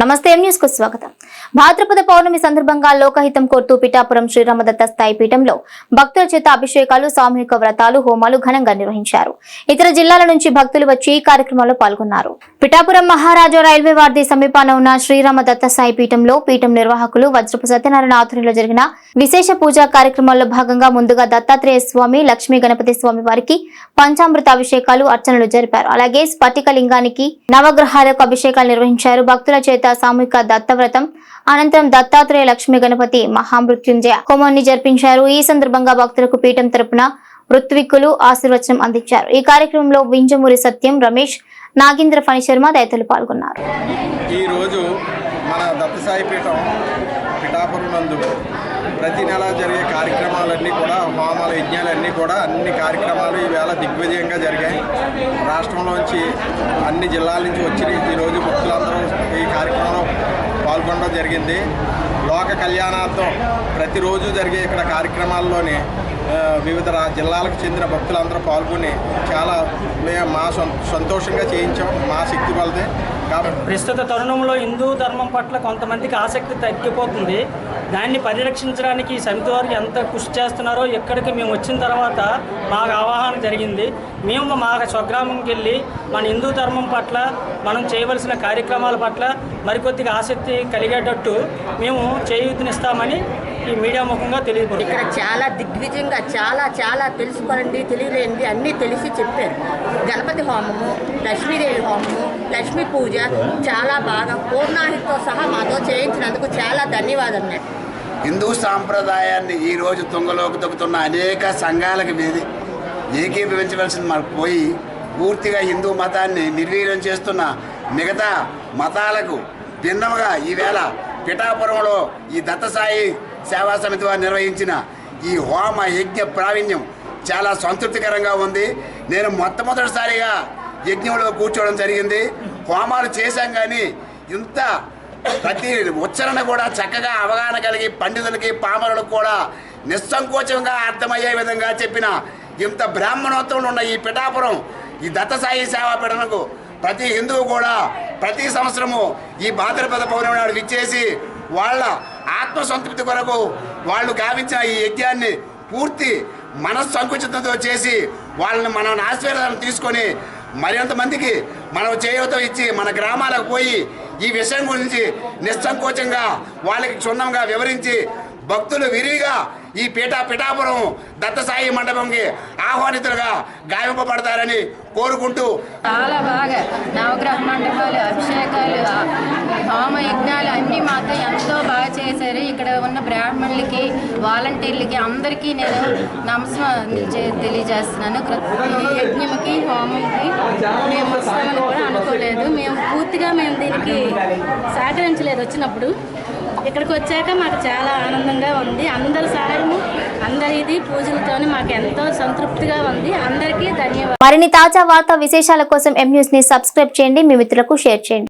నమస్తే న్యూస్కు స్వాగతం. భాద్రపద పౌర్ణమి సందర్భంగా లోకహితం కోర్టు పిఠాపురం శ్రీరామదత్త స్థాయి పీఠంలో భక్తుల చేత అభిషేకాలు సామూహిక వ్రతాలు హోమాలు ఘనంగా నిర్వహించారు. ఇతర జిల్లాల నుంచి భక్తులు వచ్చి ఈ కార్యక్రమంలో పాల్గొన్నారు. పిఠాపురం మహారాజా రైల్వే వార్ది సమీపాన ఉన్న శ్రీరామదత్త సాయి పీఠంలో పీఠం నిర్వాహకులు వజ్రపు సత్యనారాయణ ఆధ్వర్యంలో జరిగిన విశేష పూజా కార్యక్రమాల్లో భాగంగా ముందుగా దత్తాత్రేయ స్వామి లక్ష్మీ గణపతి స్వామి వారికి పంచామృత అభిషేకాలు అర్చనలు జరిపారు. అలాగే స్ఫటిక లింగానికి నవగ్రహాలకు అభిషేకాలు నిర్వహించారు. భక్తుల చేత సామూహిక దత్తవ్రతం. అనంతరం దత్తాత్రేయ లక్ష్మీ గణపతి మహామృత్యుంజయ హోమాన్ని జరిపించారు. ఈ సందర్భంగా భక్తులకు పీఠం తరపున ఋత్విక్కులు ఆశీర్వచనం అందించారు. ఈ కార్యక్రమంలో వింజమూరి సత్యం రమేష్ నాగేంద్ర ఫణి శర్మ తదితరులు పాల్గొన్నారు. ఈరోజు మన దత్తసాయి పీఠం పిఠాపురం నందు ప్రతి నెల జరిగే కార్యక్రమాలన్నీ కూడా హోమాల యజ్ఞాలన్నీ కూడా అన్ని కార్యక్రమాలు ఈవేళ దిగ్విజయంగా జరిగాయి. రాష్ట్రంలోంచి అన్ని జిల్లాల నుంచి వచ్చిన ఈరోజు భక్తులు జరిగింది. లోక కళ్యాణార్థం ప్రతిరోజు జరిగే ఇక్కడ కార్యక్రమాల్లోని వివిధ జిల్లాలకు చెందిన భక్తులందరూ పాల్గొని చాలా మేము మా సొం- సంతోషంగా చేయించాం మా శక్తి కొలది కాబట్టి ప్రస్తుత తరుణంలో హిందూ ధర్మం పట్ల కొంతమందికి ఆసక్తి తగ్గిపోతుంది. దాన్ని పరిరక్షించడానికి ఈ సమితి వారు ఎంత కృషి చేస్తున్నారో ఇక్కడికి మేము వచ్చిన తర్వాత మాకు అవగాహన జరిగింది. మేము మా స్వగ్రామంకి వెళ్ళి మన హిందూ ధర్మం పట్ల మనం చేయవలసిన కార్యక్రమాల పట్ల మరికొద్దిగా ఆసక్తి కలిగేటట్టు మేము చేయూతనిస్తామని ఈ మీడియా ముఖంగా తెలియపడుతుంది ఇక్కడ చాలా దిగ్విజయంగా చాలా చాలా తెలుసుకోవాలండి తెలియలేండి అన్నీ తెలిసి చెప్పారు. గణపతి హోమము లక్ష్మీదేవి హోమము లక్ష్మీ పూజ చాలా బాగా పూర్ణాహితో సహా మాతో చేయించినందుకు చాలా ధన్యవాదాలు మేడం హిందూ సాంప్రదాయాన్ని ఈరోజు తుంగలోకి తొక్కుతున్న అనేక సంఘాలకు వేది. ఏకీభవించవలసింది మనకు పోయి పూర్తిగా హిందూ మతాన్ని నిర్వీర్యం చేస్తున్న మిగతా మతాలకు భిన్నముగా ఈవేళ పిఠాపురంలో ఈ దత్తసాయి సేవా సమితి వారు నిర్వహించిన ఈ హోమ యజ్ఞ ప్రావీణ్యం చాలా సంతృప్తికరంగా ఉంది. నేను మొట్టమొదటిసారిగా యజ్ఞంలో కూర్చోవడం జరిగింది. హోమాలు చేశాం కానీ ఇంత ప్రతి ఉచ్చరణ కూడా చక్కగా అవగాహన కలిగి పండితులకి పామరులకు కూడా నిస్సంకోచంగా అర్థమయ్యే విధంగా చెప్పిన ఇంత బ్రాహ్మణోత్సవం ఉన్న ఈ పిఠాపురం ఈ దత్తసాయి సేవా పీఠనకు ప్రతి హిందువు కూడా ప్రతి సంవత్సరము ఈ భాద్రపద పౌర్ణమి నాడు విచ్చేసి వాళ్ళ ఆత్మసంతృప్తి కొరకు వాళ్ళు గావించిన ఈ యజ్ఞాన్ని పూర్తి మనస్సంకుచితంతో చేసి వాళ్ళని మనం ఆశీర్వాదం తీసుకొని మరింత మందికి మనం చేయూత ఇచ్చి మన గ్రామాలకు పోయి ఈ విషయం గురించి నిస్సంకోచంగా వాళ్ళకి క్షుణ్ణంగా వివరించి భక్తులు విరివిగా ఈ పీఠ పిఠాపురం దత్తసాయి మండపంకి ఆహ్వానితులుగా గావింపబడతారని కోరుకుంటూ చాలా బాగా. నవగ్రహ మండపాలు అభిషేకాలు హోమ యజ్ఞాలు అన్నీ మాతో ఎంతో బాగా చేశారు. ఇక్కడ ఉన్న బ్రాహ్మణులకి వాలంటీర్లకి అందరికీ నేను నమస్కారం తెలియజేస్తున్నాను. కృ- యజ్ఞంకి హోమంకి మేము వస్తామని కూడా అనుకోలేదు. మేము పూర్తిగా మేము దీనికి సహకరించలేదు వచ్చినప్పుడు. ఇక్కడికి వచ్చాక మాకు చాలా ఆనందంగా ఉంది. అందరి సహాయము అందరి ఇది పూజలతోని మాకు ఎంతో సంతృప్తిగా ఉంది. అందరికీ ధన్యవాదాలు. మరిన్ని తాజా వార్తా విశేషాల కోసం ఎం న్యూస్ని సబ్స్క్రైబ్ చేయండి. మీ మిత్రులకు షేర్ చేయండి.